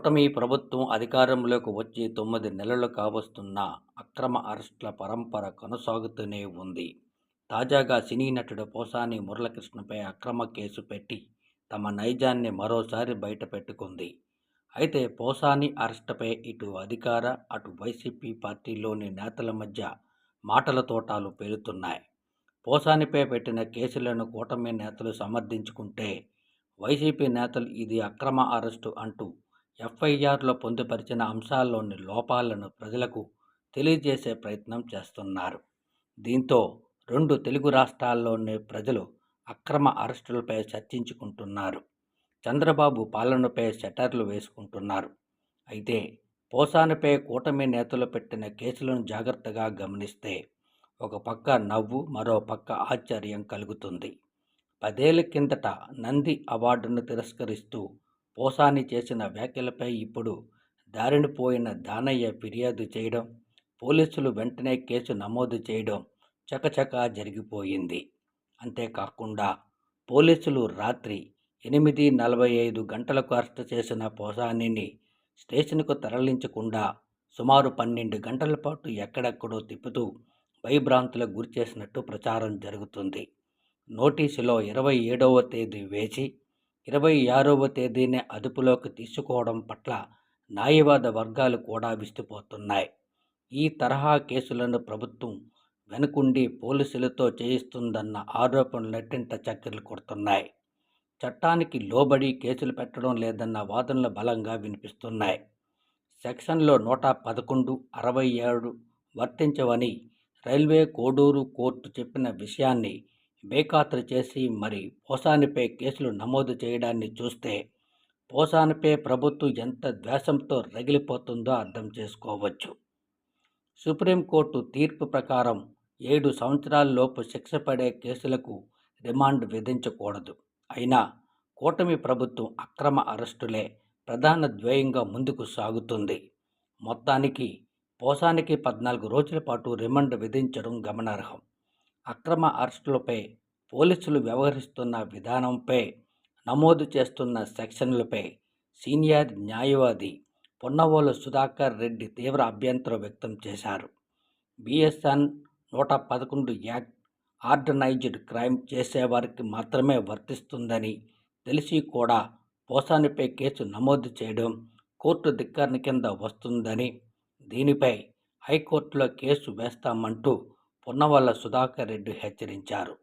కూటమి ప్రభుత్వం అధికారంలోకి వచ్చి తొమ్మిది నెలలు కావస్తున్న అక్రమ అరెస్టుల పరంపర కొనసాగుతూనే ఉంది. తాజాగా సినీ నటుడు పోసాని మురళకృష్ణపై అక్రమ కేసు పెట్టి తమ నైజాన్ని మరోసారి బయటపెట్టుకుంది అయితే పోసాని అరెస్టుపై ఇటు అధికార అటు వైసీపీ పార్టీలోని నేతల మధ్య మాటల తోటాలు పేలుతున్నాయి. పోసానిపై పెట్టిన కేసులను కూటమి నేతలు సమర్థించుకుంటే వైసీపీ నేతలు ఇది అక్రమ అరెస్టు అంటూ ఎఫ్ఐఆర్లో పొందుపరిచిన అంశాల్లోని లోపాలను ప్రజలకు తెలియజేసే ప్రయత్నం చేస్తున్నారు. దీంతో రెండు తెలుగు రాష్ట్రాల్లోని ప్రజలు అక్రమ అరెస్టులపై చర్చించుకుంటున్నారు. చంద్రబాబు పాలనపై షటర్లు వేసుకుంటున్నారు. అయితే పోసానిపై కూటమి నేతలు పెట్టిన కేసులను జాగ్రత్తగా గమనిస్తే ఒక పక్క నవ్వు మరో పక్క ఆశ్చర్యం కలుగుతుంది. పదేళ్ళ కిందట నంది అవార్డును తిరస్కరిస్తూ పోసాని చేసిన వ్యాఖ్యలపై ఇప్పుడు దారినిపోయిన దానయ్య ఫిర్యాదు చేయడం పోలీసులు వెంటనే కేసు నమోదు చేయడం చకచకా జరిగిపోయింది. అంతేకాకుండా పోలీసులు రాత్రి ఎనిమిది నలభై ఐదు గంటలకు అరెస్ట్ చేసిన పోసానిని స్టేషన్కు తరలించకుండా సుమారు పన్నెండు గంటల పాటు ఎక్కడెక్కడో తిప్పుతూ భయభ్రాంతులకు గురి చేసినట్టు ప్రచారం జరుగుతుంది. నోటీసులో ఇరవై ఏడవ తేదీ వేసి ఇరవై ఆరవ తేదీనే అదుపులోకి తీసుకోవడం పట్ల న్యాయవాద వర్గాలు కూడా విస్తుపోతున్నాయి. ఈ తరహా కేసులను ప్రభుత్వం వెనుకుండి పోలీసులతో చేయిస్తుందన్న ఆరోపణలు నెట్టింట చక్కెరలు కొడుతున్నాయి. చట్టానికి లోబడి కేసులు పెట్టడం లేదన్న వాదనలు బలంగా వినిపిస్తున్నాయి. సెక్షన్లో నూట పదకొండు అరవై ఏడు వర్తించవని రైల్వే కోడూరు కోర్టు చెప్పిన విషయాన్ని బేఖాతరు చేసి మరి పోసానిపై కేసులు నమోదు చేయడాన్ని చూస్తే పోసానిపై ప్రభుత్వం ఎంత ద్వేషంతో రగిలిపోతుందో అర్థం చేసుకోవచ్చు. సుప్రీంకోర్టు తీర్పు ప్రకారం ఏడు సంవత్సరాలలోపు శిక్ష పడే కేసులకు రిమాండ్ విధించకూడదు. అయినా కూటమి ప్రభుత్వం అక్రమ అరెస్టులే ప్రధాన ధ్యేయంగా ముందుకు సాగుతుంది. మొత్తానికి పోసానికి పద్నాలుగు రోజుల పాటు రిమాండ్ విధించడం గమనార్హం. అక్రమ అరెస్టులపై పోలీసులు వ్యవహరిస్తున్న విధానంపై నమోదు చేస్తున్న సెక్షన్లపై సీనియర్ న్యాయవాది పొన్నవోలు సుధాకర్ రెడ్డి తీవ్ర అభ్యంతరం వ్యక్తం చేశారు. బిఎస్ఎన్ నూట పదకొండు యాక్ట్ ఆర్గనైజ్డ్ క్రైమ్ చేసేవారికి మాత్రమే వర్తిస్తుందని తెలిసి కూడా పోసానిపై కేసు నమోదు చేయడం కోర్టు ధిక్కరణ కింద వస్తుందని దీనిపై హైకోర్టులో కేసు వేస్తామంటూ పొన్నవల్ల సుధాకర్ రెడ్డి హెచ్చరించారు.